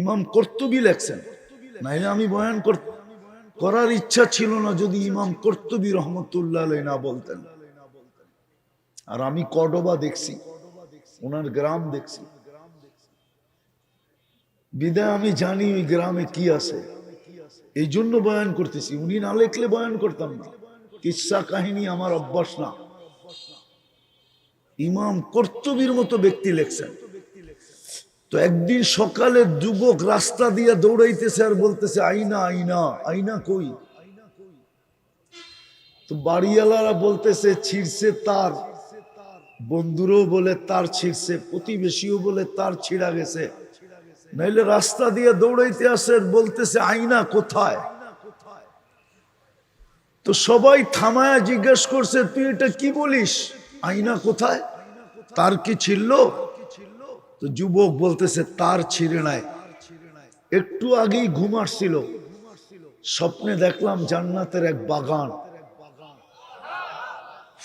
ইমাম কর্তুবী লেখছেন। নাইলে আমি বয়ান কর করার ইচ্ছা ছিল না যদি ইমাম কর্তুবী রহমতুল্লাহ না বলতেন। আর আমি কডবা দেখছি, ওনার গ্রাম দেখছি। বিদায় আমি জানি ওই গ্রামে কি আছে। এই জন্য বয়ান করতেছি, উনি না লেখলে বয়ান করতাম না। কিসা কাহিনী আমার অভ্যাস না। ইমাম কর্তবীর মতো ব্যক্তি লেখছেন। তো একদিন সকালে যুবক রাস্তা দিয়ে দৌড়াইতেছে আর বলতেছে, আইনা আইনা আইনা কই? তো বাড়িওয়ালারা বলতেছে, ছিড়ছে তার। বন্ধুরও বলে, তার ছিড়ছে। প্রতিবেশীও বলে, তার ছিঁড়া গেছে। নাইলে রাস্তা দিয়ে দৌড়াইতে আসে বলতেছে, আইনা কোথায়? তো সবাই থামায়া জিজ্ঞেস করছে, তুই এটা কি বলিস? আইনা কোথায়? তার কি ছিল তো যুবক বলতেছে, তার ছিঁড়ে নাই। একটু আগেই ঘুম আসছিল। স্বপ্নে দেখলাম জান্নাতের এক বাগান।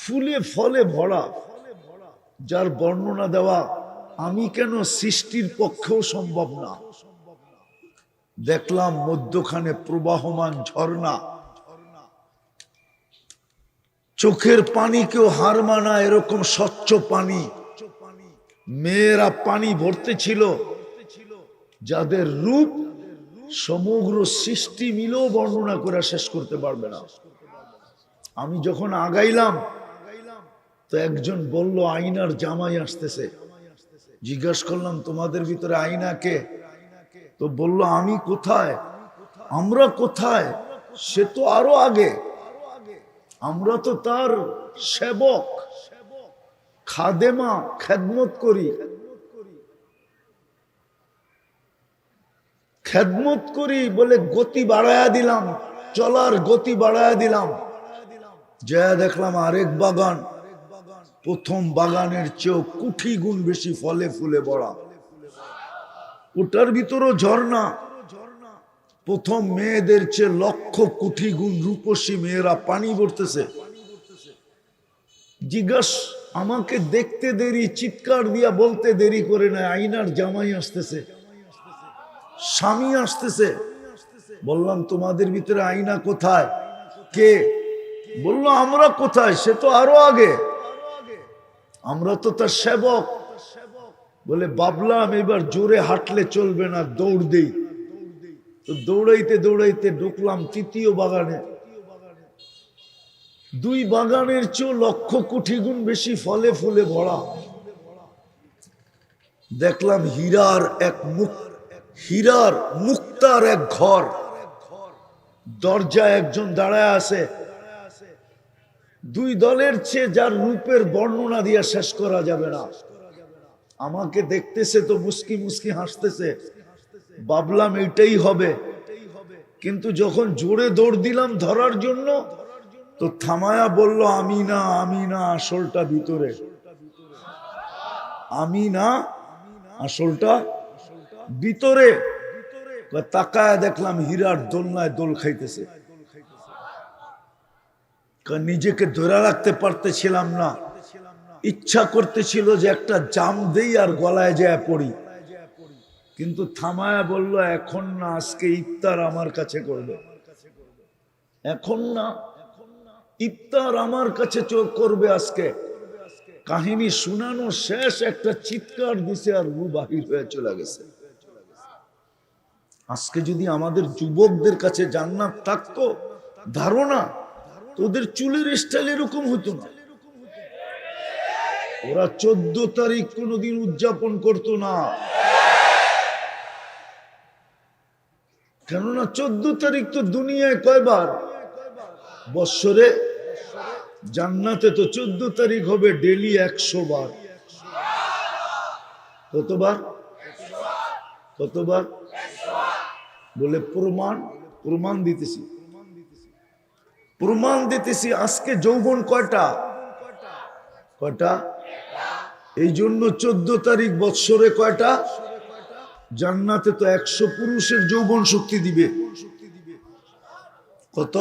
ফুলে ফলে ভরা, যার বর্ণনা দেওয়া, আমি কেন সৃষ্টির পক্ষেও সম্ভব না? দেখলাম মধ্যখানে প্রবাহমান ঝর্ণা। চোখের পানিকেও হার মানা এরকম স্বচ্ছ পানি। মেয়েরা পানি ভরতে ছিল, যাদের রূপ সমগ্র সৃষ্টি মিলেও বর্ণনা করে শেষ করতে পারবে না। আমি যখন আগাইলাম, তো একজন বলল আইনার জামাই আসতেছে। জিজ্ঞাসা করলাম, তোমাদের ভিতরে আইনা কে? তো বলল, আমি কোথায়? আমরা কোথায়? সে তো আরও আগে। আমরা তো তার সেবক। খাদেমা খেদমত করি। খেদমত করি বলে গতি বাড়ায়া দিলাম, চলার গতি বাড়ায়া দিলাম। যা দেখলাম আরেক বাগান, প্রথম বাগানের চেয়েও কুঠি গুণ বেশি ফলে ফুলে বড়া ওটার ভিতরও ঝর্ণা। প্রথম মেয়েদের চেয়ে লক্ষ কুঠি গুণ রূপসী মেয়েরা পানি ভরতেছে। জিজ্ঞাস আমাকে দেখতে দেরি, চিৎকার দিয়া বলতে দেরি করে না আইনার জামাই আসতেছে। স্বামী আসতেছে। বললাম, তোমাদের ভিতরে আইনা কোথায়? কে? বলল, আমরা কোথায়? সে তো আরও আগে। আমরা তো তার সেবক। বলে বাবলাম এবার জোরে হাঁটলে চলবে না, দৌড় দেই। তো দৌড়াইতে দৌড়াইতে ঢুকলাম তৃতীয় বাগানে। দুই বাগানের চেয়েও লক্ষ কোটি গুণ বেশি ফলে ফুলে ভরা। দেখলাম হীরার এক মুখ হীরার মুক্তার এক ঘর। দরজায় একজন দাঁড়ায় আছে। দুই দলের চেয়ে যার রূপের বর্ণনা দিয়ে শেষ করা যাবে না। আমাকে দেখতেছে তো মুস্কি মুস্কি হাসতেছে। ভাবলাম এটাই হবে। কিন্তু যখন জোরে দৌড় দিলাম ধরার জন্য তো থামায়া বলল আমি না আমি না আসলটা ভিতরে। আমি না আসলটা ভিতরে। তাকায় দেখলাম হীরার দোলনায় দোল খাইতেছে। নিজেকে ধরে রাখতে পারতেছিলাম না। ইচ্ছা করতেছিল যে একটা জাম দেই আর গলায় যায় পড়ি। কিন্তু থামায়া বলল, এখন না, আজকে ইফতার আমার কাছে করবে। এখন না? ইফতার আমার কাছে চোখ করবে আজকে। কাহিনী শুনানো শেষ, একটা চিৎকার দিছে আর রু বাহির হয়ে চলে গেছে। আজকে যদি আমাদের যুবকদের কাছে জান্নাত থাকতো, ধারণা তো ওদের চুলের স্টাইল এরকম হতো না। ওরা চোদ্দ তারিখ কোনোদিন উদযাপন করতো না। কেননা চোদ্দ তারিখ তো দুনিয়ায় কয়বার? বৎসরে জান্নাতে তো চোদ্দ তারিখ হবে ডেলি একশো বার। কতবার? কতবার? বলে প্রমাণ প্রমাণ দিতেছি। প্রমাণ দিতেছি আজকে যৌবন কয়টা? কয়টা? এই জন্য চোদ্দ তারিখ বৎসরে কয়টা? জান্নাতে তো একশো পুরুষের যৌবন শক্তি দিবে। কত?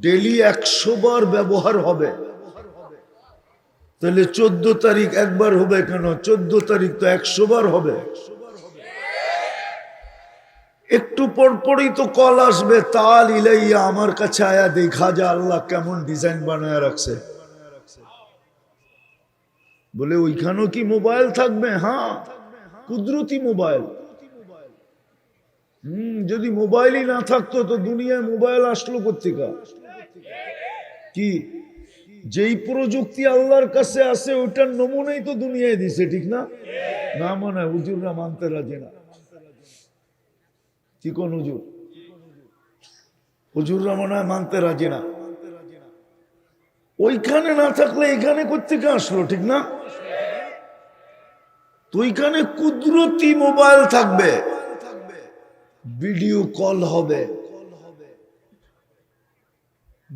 ডেলি একশো বার ব্যবহার হবে। তাহলে চোদ্দ তারিখ একবার হবে কেন? চোদ্দ তারিখ তো একশো বার হবে। একটু পর পরই তো কল আসবে, তাল ইলাইয়া আমার কাছে আয়া দেখা যা আল্লাহ কেমন ডিজাইন বানায় রাখছে। বলে, ওইখানেও কি মোবাইল থাকবে? হ্যাঁ কুদরতি মোবাইল। হম, যদি মোবাইলই না থাকতো তো দুনিয়ায় মোবাইল আসলো কোথেকা কি? যেই প্রযুক্তি আল্লাহর কাছে আছে, ওইটার নমুনাই তো দুনিয়ায় দিছে, ঠিক না? না মানে হুজুররা মানতে রাজি না। কি কোন হুজুর? হুজুররা মনে হয় মানতে রাজি না। ওইখানে না থাকলে এখানে কোথেকে আসলো, ঠিক না? তো ওইখানে কুদরতি মোবাইল থাকবে। ভিডিও কল হবে।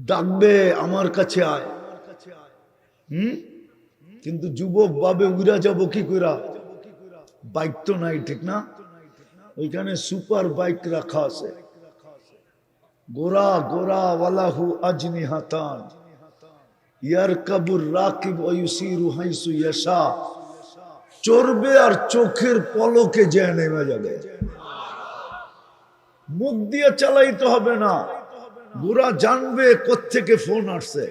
ডাকবে, আমার কাছে আয়। হুম? কিন্তু যুবক বাবে উড়া যাব কি কইরা? বাইক তো নাই, ঠিক না? ওইখানে সুপার বাইক রাখা আছে। গোরা গোরা, ওয়ালাহু আজনি হাতান। ইয়ার কাবুর রাকিব ওয়ুসিরু হাইসু ইয়াশা। চড়বে আর চোখের পলকে যে নেমে যাবে। মুখ দিয়ে চালাইতে হবে না। গোরা জানবে কোত্থেকে ফোন আসছে।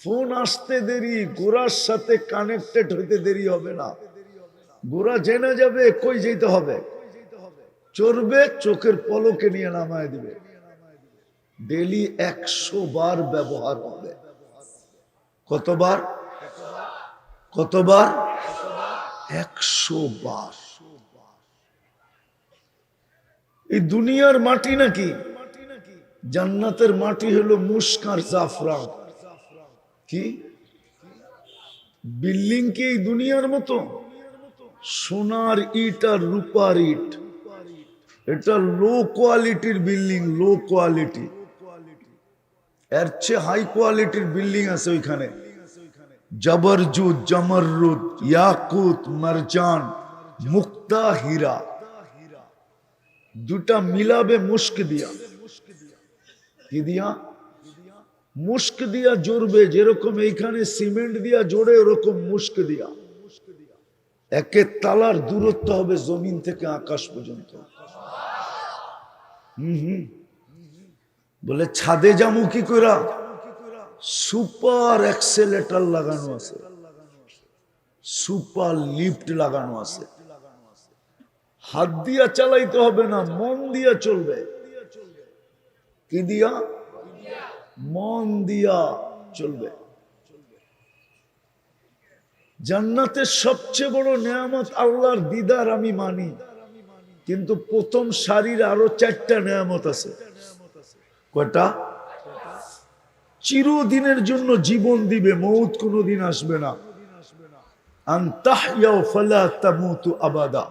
ফোন আসতে দেরি গোরার সাথে কানেক্টেড হইতে দেরি হবে না। গোরা জেনে যাবে কই যেতে হবে। চড়বে, চোখের পলকে নিয়ে নামায় দিবে। ডেলি একশো বার ব্যবহার হবে। কতবার? কতবার? একশো বার। এই দুনিয়ার মাটি নাকি? জান্নাতের মাটি হলো মুস্কার জাফরান। কি? বিল্ডিং কি দুনিয়ার মতো? সোনার ইট আর রূপার ইট। এটা লো কোয়ালিটির বিল্ডিং লো কোয়ালিটি এর চেয়ে হাই কোয়ালিটির বিল্ডিং আছে ওইখানে। জবরজুদ, জমররুদ, ইয়াকুত, মারজান মুক্তা হীরা দুটা মিলাবে মুস্ক দিয়া। কি দিয়া মুস্ক দিয়া জড়বে, যেরকম এইখানে সিমেন্ট দিয়া জোড়ে, ওরকম মুস্ক দিয়া। একে তালার দূরত্ব হবে জমিন থেকে আকাশ পর্যন্ত। বলে ছাদে যামু কি করা সুপার এক্সেলেটার লাগানো আছে। সুপার লিফট লাগানো আছে। হাত দিয়া চালাইতে হবে না, মন দিয়া চলবে। কি দিয়া? মন দিয়া চলবে। জান্নাতের সবচেয়ে বড় নেয়ামত আল্লাহর দিদার আমি মানি, কিন্তু প্রথম সারির আরও চারটা নেয়ামত আছে। কয়টা? চিরদিনের জন্য জীবন দিবে, মৌত কোনোদিন আসবে না। তামুতু আবাদা।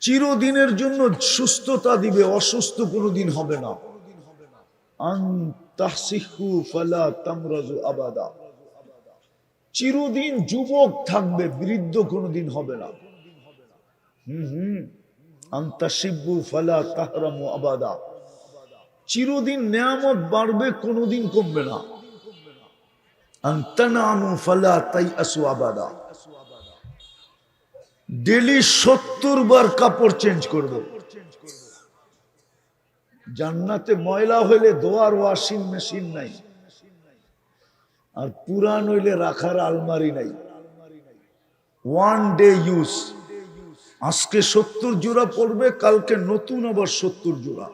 চিরদিনের জন্য সুস্থতা দিবে, অসুস্থ কোনোদিন হবে না। চিরদিন যুবক থাকবে, বৃদ্ধ কোনোদিন হবে না। হুম হুম। আন্তাসিব্বু ফালা তাহরামু আবাদা। চিরদিন নেয়ামত বাড়বে, কোনোদিন কমবে না। আন্তানামু ফালা তাই আসু আবাদা। ডেলি সত্তর বার কাপড় চেঞ্জ করবে। জান্নাতে ময়লা হইলে দোয়ার ওয়াশিং মেশিন নাই। আর পুরান হইলে রাখার আলমারি নাই। One day use. আজকে সত্তর জোড়া পড়বে, কালকে নতুন আবার সত্তর জোড়া।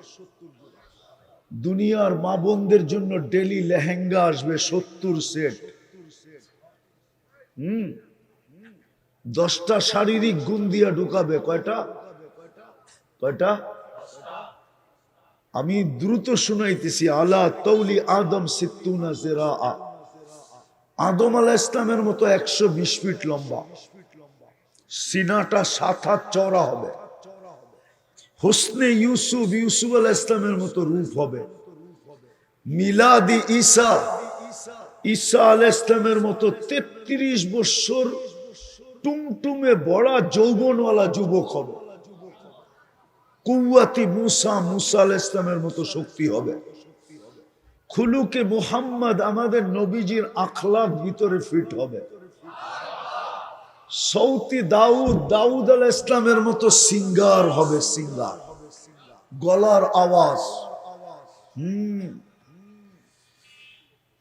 দুনিয়ার মা বোনদের জন্য ডেলি লেহেঙ্গা আসবে সত্তর সেট। হুম? দশটা শারীরিক গুণ দিয়া ঢুকাবে, কয়টা? কয়টা? আমি দ্রুত শুনাইতেছি, আলা তৌলি আদম সিত্তুনা জেরা আদম আলাহ ইসলামের মতো একশো বিশ ফিট লম্বা। সিনাটা সাত হাত চওড়া হবে। হোসনে ইউসুফ ইউসুফ আলাহ ইসলামের মতো রূপ হবে। মিলাদি ঈসা ঈসা আলাহ ইসলামের মতো তেত্রিশ বৎসর টুমটুমে বড় যৌবনওয়ালা যুবক হবে। কুয়াতি মুসা মুসা আল ইসলামের মতো শক্তি হবে। খুলুকে মুহাম্মদ আমাদের নবীজির আখলাক ভিতরে ফিট হবে। সৌতি দাউদ দাউদ আল ইসলামের মতো সিঙ্গার হবে, সিঙ্গার। গলার আওয়াজ। হুম।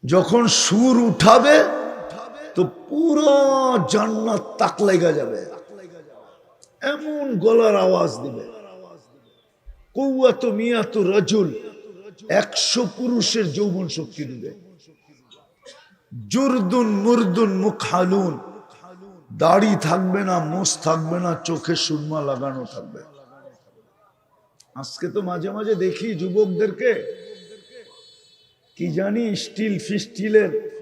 যখন সুর উঠাবে পুরো জান্নাত তাক লেগে যাবে। এমন গলার আওয়াজ দিবে। কৌয়াত মিয়াত রাজুল একশো পুরুষের যৌবন শক্তি দিবে। জুরদুন মুরদুন মুখালুন। দাড়ি থাকবে না, মোষ থাকবে না, চোখে সুরমা লাগানো থাকবে। আজকে তো মাঝে মাঝে দেখি যুবকদেরকে। কি জানি স্টিল ফিস্টিলের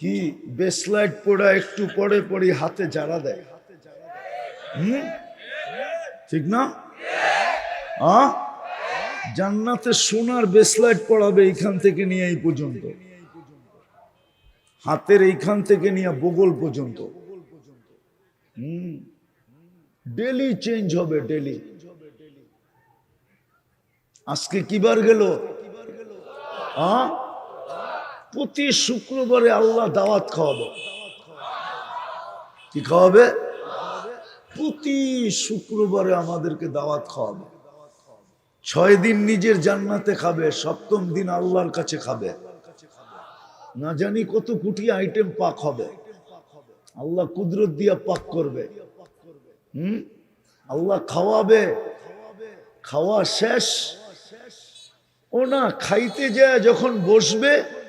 কি বেসলাইট পোড়া একটু পরে পরে হাতে জারা দেয়। হুম? ঠিক না? জান্নাতে সোনার বেসলাইট পড়াবে এইখান থেকে নিয়ে এই পর্যন্ত। হাতের এইখান থেকে নিয়ে বগল পর্যন্ত। হুম? ডেলি চেঞ্জ হবে, ডেলি। আজকে কিবার গেল? আ? প্রতি শুক্রবারে আল্লাহ দাওয়াত খাওয়াবে। কি খাওয়াবে? প্রতি শুক্রবারে আমাদেরকে দাওয়াত খাওয়াবে। ছয় দিন নিজের জান্নাতে খাবে, সপ্তম দিন আল্লাহর কাছে খাবে। না জানি কত কোটি আইটেম পাক হবে। আল্লাহ কুদরত দিয়া পাক করবে। হুম? আল্লাহ খাওয়াবে। খাওয়া শেষ। ও না, খাইতে যায় যখন বসবে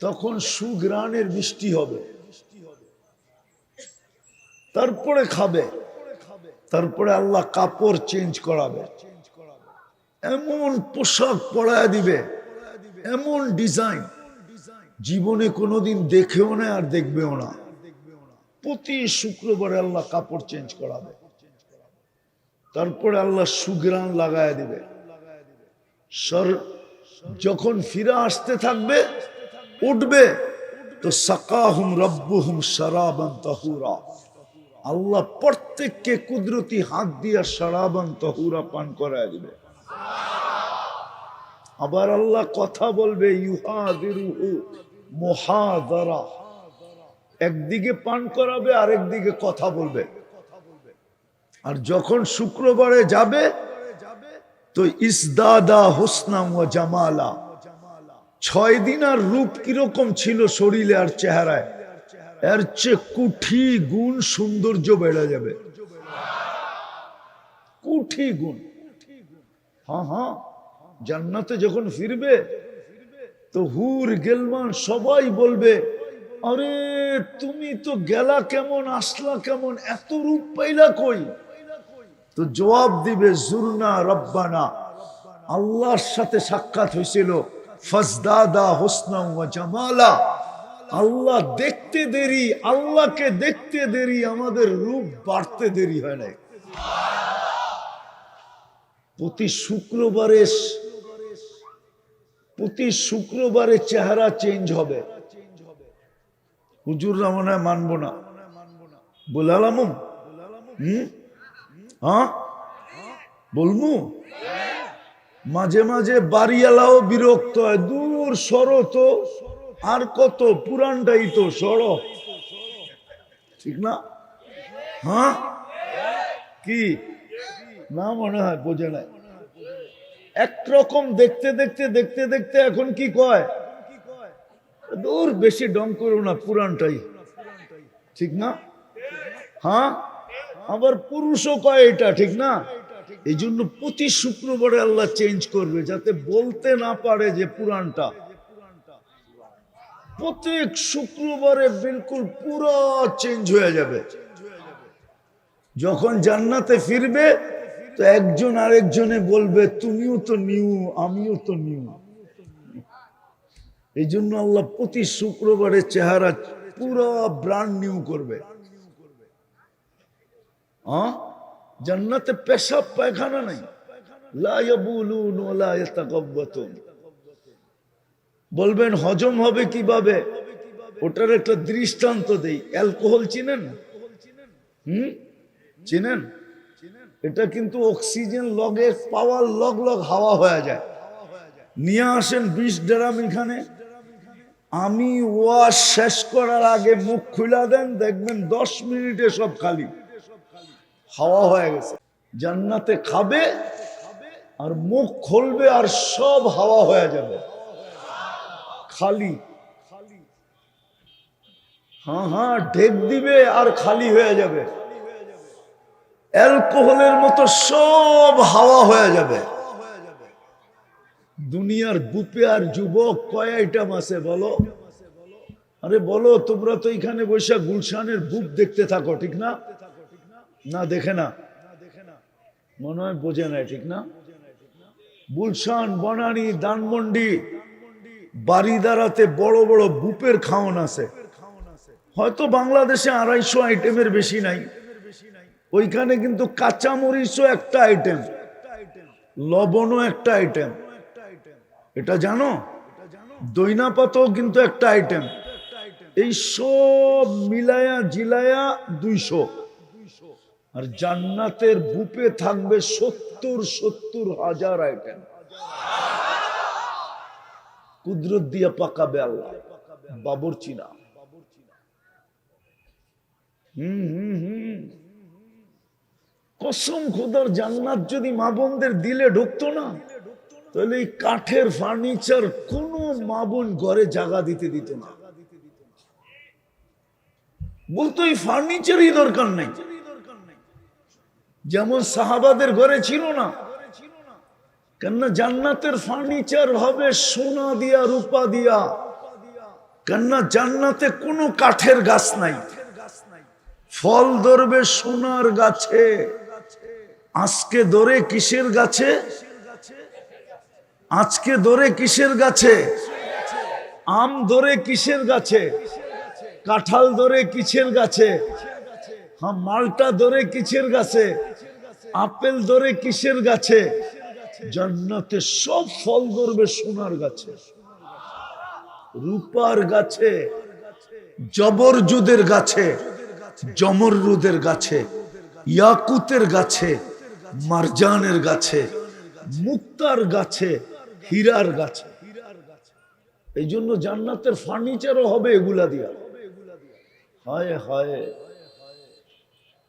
তখন সুগ্রানের বৃষ্টি হবে। তারপরে খাবে। তারপরে আল্লাহ কাপড় চেঞ্জ করাবে। এমন পোশাক পরায় দিবে। এমন ডিজাইন। জীবনে কোনোদিন দেখেও না আর দেখবেও না। প্রতি শুক্রবারে আল্লাহ কাপড় চেঞ্জ করাবে। তারপরে আল্লাহ সুগ্রান লাগায় দিবে। সর যখন ফিরে আসতে থাকবে উঠবে, তো সাকাহুম রব্বুহুম সারাবান তাহুরা। আল্লাহ প্রত্যেককে কুদরতি হাত দিয়া সারাবান তাহুরা পান করায় দিবে। আবার আল্লাহ কথা বলবে, ইউহাদিরুহু মুহাদারা। একদিকে পান করাবে, আরেকদিকে কথা বলবে। আর যখন শুক্রবারে যাবে, তো ইসদাদা হোসনাম ও জামালা ছয় দিন আর রূপ কীরকম ছিল শরীরে আর চেহারায়? এর চেয়ে কুঠি গুণ সৌন্দর্য বেড়ে যাবে। কুঠি গুণ। হ্যাঁ হ্যাঁ। জান্নাতে যখন ফিরবে, তো হুর, গেলমান সবাই বলবে, আরে, তুমি তো গেলা কেমন, আসলা কেমন, এত রূপ পাইলা কই? তো জবাব দিবে, জুরনা রব্বানা। আল্লাহর সাথে সাক্ষাৎ হয়েছিল ফজদাদা জামালা। আল্লাহ দেখতে দেরি, আল্লাহকে দেখতে দেরি, আমাদের রূপ বাড়তে দেরি হয় না প্রতি শুক্রবারে প্রতি শুক্রবারে চেহারা চেঞ্জ হবে। হুজুররা মনে হয় মানবো না। বলালাম হ্যাঁ? বলমু? মাঝে মাঝে বাড়িওয়ালাও বিরক্ত হয়। দূর সরো তো। আর কত পুরানটাই তো সরো। ঠিক না? হ্যাঁ? কি? না মনে হয়, বোঝে নাই। একরকম দেখতে দেখতে দেখতে দেখতে এখন কি কয়? দূর বেশি ডং করো না পুরানটাই ঠিক না? হ্যাঁ? আবার পুরুষও কয় এটা, ঠিক না? এই জন্য প্রতি শুক্রবারে আল্লাহ চেঞ্জ করবে, যাতে বলতে না পারে যে পুরানটা প্রত্যেক শুক্রবারে বিলকুল পুরো চেঞ্জ হয়ে যাবে। যখন জান্নাতে ফিরবে, তো একজন আরেকজনে বলবে, তুমিও তো নিউ আমিও তো নিউ এই জন্য আল্লাহ প্রতি শুক্রবারে চেহারা পুরো ব্রান্ড নিউ করবে। হ্যাঁ জান্নাতে পেশাব, পায়খানা নাই। বলবেন, হজম হবে কীভাবে? ওটার একটা দৃষ্টান্ত দেই। অ্যালকোহল চিনেন? হুম? চিনেন? এটা কিন্তু অক্সিজেন লগে পাওয়ার লগ লগ হাওয়া হয়ে যায়। নিয়ে আসেন বিশ ড্রাম এখানে। আমি ওয়াজ শেষ করার আগে মুখ খুলা দেন, দেখবেন দশ মিনিটে সব খালি। হাওয়া হয়ে গেছে। জান্নাতে খাবে আর মুখ খুলবে আর সব হাওয়া হয়ে যাবে। খালি। হ্যাঁ হ্যাঁ ঢেক দিবে আর খালি হয়ে যাবে। অ্যালকোহলের মতো সব হাওয়া হয়ে যাবে। দুনিয়ার বুপে আর যুবক কয় আইটেম আছে বলো? আরে বলো, তোমরা তো এখানে বসে গুলশানের বুক দেখতে থাকো, ঠিক না? না, দেখে না। মনে হয় বোঝে না ঠিক না? গুলশান, বনানি দানমন্ডি বাড়িদারাতে বড় বড় বুপের খাওন আছে। হয়তো বাংলাদেশে আড়াইশো আইটেমের বেশি নাই। ওইখানে কিন্তু কাঁচামরিচও একটা আইটেম, লবণও একটা আইটেম। এটা জানো? দইনা পাতাও কিন্তু একটা আইটেম। এই সব মিলায়া জিলায়া দুইশো। আর জান্নাতের বুপে থাকবে সত্তর সত্তর হাজার আইটেম কুদরত দিয়া পাকাবে আল্লাহ। বাবর চিনা কসম খোদার জান্নাত যদি মা বোনদের দিলে ঢুকতো না, তাহলে এই কাঠের ফার্নিচার কোন মা বোন ঘরে জায়গা দিতে দিত না। বলতো এই ফার্নিচারই দরকার নাই। যেমন সাহাবাদের ঘরে ছিল না। কেননা জান্নাতের ফার্নিচার হবে সোনা দিয়া, রূপা দিয়া। কেননা জান্নাতে কোনো কাঠের গাছ নাই। ফল ধরবে সোনার গাছে। আজকে ধরে কিসের গাছে? আজকে ধরে কিসের গাছে? আম ধরে কিসের গাছে? কাঁঠাল ধরে কিসের গাছে? হ্যাঁ মালটা ধরে কিসের গাছে? আপেল ধরে কিসের গাছে? জান্নাতে সব ফল ধরবে সোনার গাছে, রূপার গাছে, জবরজুদের গাছে জমররুদের গাছে, ইয়াকুতের গাছে, মারজানের গাছে, মুক্তার গাছে, হীরার গাছে। এই জন্য জান্নাতের ফার্নিচারও হবে এগুলা দিয়া। হায় হায়।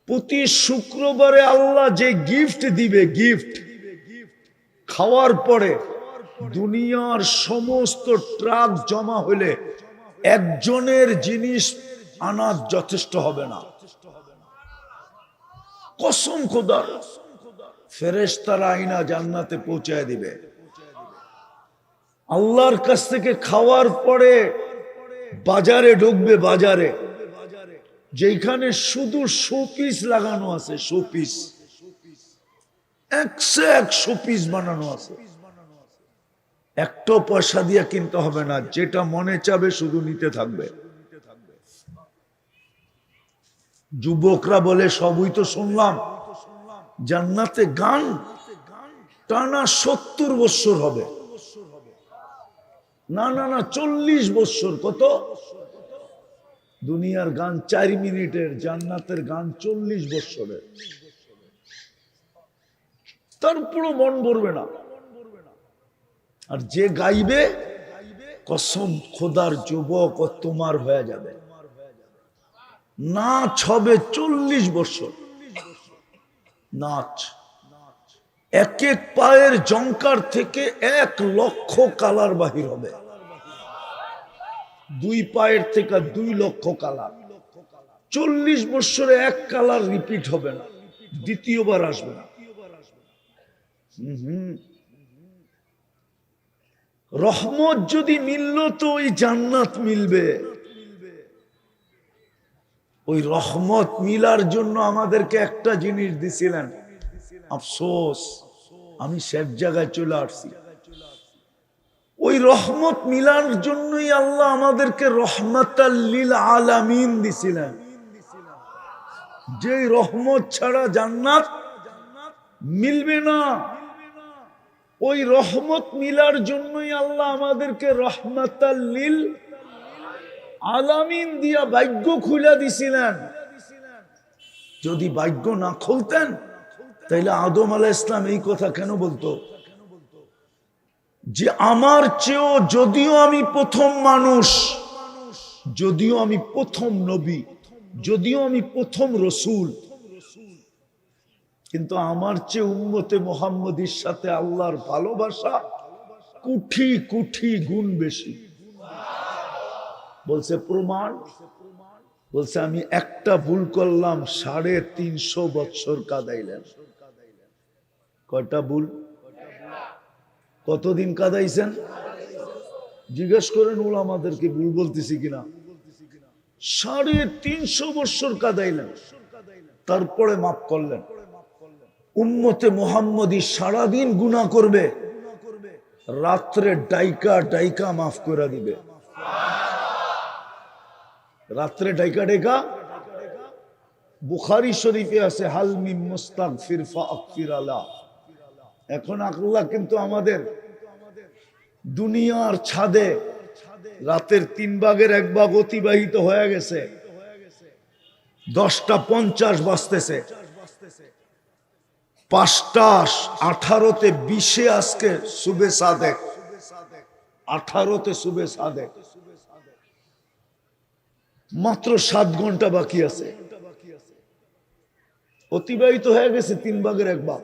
প্রতি শুক্রবারে আল্লাহ যে গিফট দিবে গিফট খাওয়ার পরে দুনিয়ার সমস্ত ট্রাক জমা হলে একজনের জিনিস আনা যথেষ্ট হবে না। কসম খোদার, ফেরেশতারা আইনা জান্নাতে পৌঁছায় দিবে। আল্লাহর কাছ থেকে খাওয়ার পরে বাজারে ঢুকবে, বাজারে যেখানে শুধু শোপিস লাগানো আছে, শোপিস। একশো এক শোপিস বানানো আছে। একটা পয়সা দিয়ে কিনতে হবে না, যেটা মনে চাবে শুধু নিতে থাকবে। যুবকরা বলে, সবই তো শুনলাম, জান্নাতে গান টানা সত্তর বৎসর হবে। না না না, চল্লিশ বৎসর কত? দুনিয়ার গান চার মিনিটের, জান্নাতের গান চল্লিশ বৎসরের তারপরও মন ভরবে না। আর যে গাইবে, কসম খোদার যুবক ও তোমার হয়ে যাবে। নাচ হবে চল্লিশ বছর। নাচ। এক এক পায়ের জঙ্কার থেকে এক লক্ষ কালার বাহির হবে। দুই পায়ের থেকে দুই লক্ষ কালার। চল্লিশ বছরে এক কালার রিপিট হবে না। দ্বিতীয়বার আসবে না। হুম হুম। রহমত যদি মিলল তো ওই জান্নাত মিলবে। ওই রহমত মিলার জন্য আমাদেরকে একটা জিনিস দিছিলেন। আফসোস, আমি সব জায়গায় চলে আসছি। ওই রহমত মিলার জন্যই আল্লাহ আমাদেরকে রহমতাল্লিল আলামিন দিছিলেন। যে রহমত ছাড়া জান্নাত মিলবে না। ওই রহমত মিলার জন্যই আল্লাহ আমাদেরকে রহমতাল্লিল আলামিন দিয়া ভাগ্য খুলে দিছিলেন। যদি ভাগ্য না খুলতেন, তাইলে আদম আলাহ ইসলাম এই কথা কেন বলতো? যে আমার চেয়েও যদিও আমি প্রথম মানুষ, যদিও আমি প্রথম নবী, যদিও আমি প্রথম রসুল, কিন্তু আমার চেয়ে উন্মতে মোহাম্মদীর সাথে আল্লাহর ভালোবাসা কুঠি কুঠি গুণ বেশি। বলছে, প্রমাণ? বলছে, আমি একটা ভুল করলাম, সাড়ে তিনশো বৎসর কাদাইলেন। কয়টা ভুল? কতদিন কাদাইছেন? জিজ্ঞেস করেন, ওল আমাদেরকে ভুল বলতেছি কিনা? সাড়ে তিনশো বৎসর কাদাইলেন। তারপরে মাফ করলেন। উম্মতে মোহাম্মদী সারাদিন গুণা করবে। রাত্রে ডাইকা ডাইকা মাফ করে দিবে। রাত্রে ডাইকা ডাইকা। বুখারি শরীফে আছে হালমি মুস্তাক ফিরফা আকফির আলা এখন আল্লাহ কিন্তু আমাদের দুনিয়ার ছাদে রাতের তিন ভাগের এক ভাগ অতিবাহিত হয়ে গেছে। দশটা পঞ্চাশ বাজতেছে। পাঁচটা আঠারোতে বিশে আজকে সুবে সাদেক। আঠারোতে সুবে সাদেক। মাত্র সাত ঘণ্টা বাকি আছে। অতিবাহিত হয়ে গেছে তিন ভাগের এক ভাগ।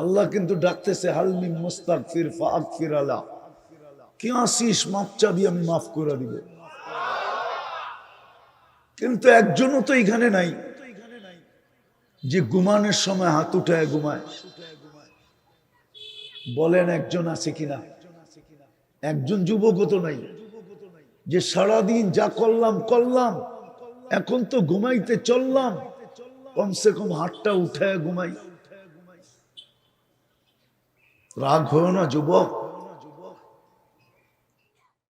আল্লাহ কিন্তু ডাকতেছে হালমি মুস্তাক ফির ফির আলা। কি আসিস? মাপ চাবি আমি মাফ করে দিব। কিন্তু একজনও তো এখানে নাই। যে ঘুমানোর সময় হাত উঠায় ঘুমায়। বলেন একজন আছে কিনা? একজন যুবকও তো নাই। যে সারাদিন যা করলাম করলাম। এখন তো ঘুমাইতে চললাম। কমসে কম হাতটা উঠায় ঘুমাই। রাগ হয় না যুবক।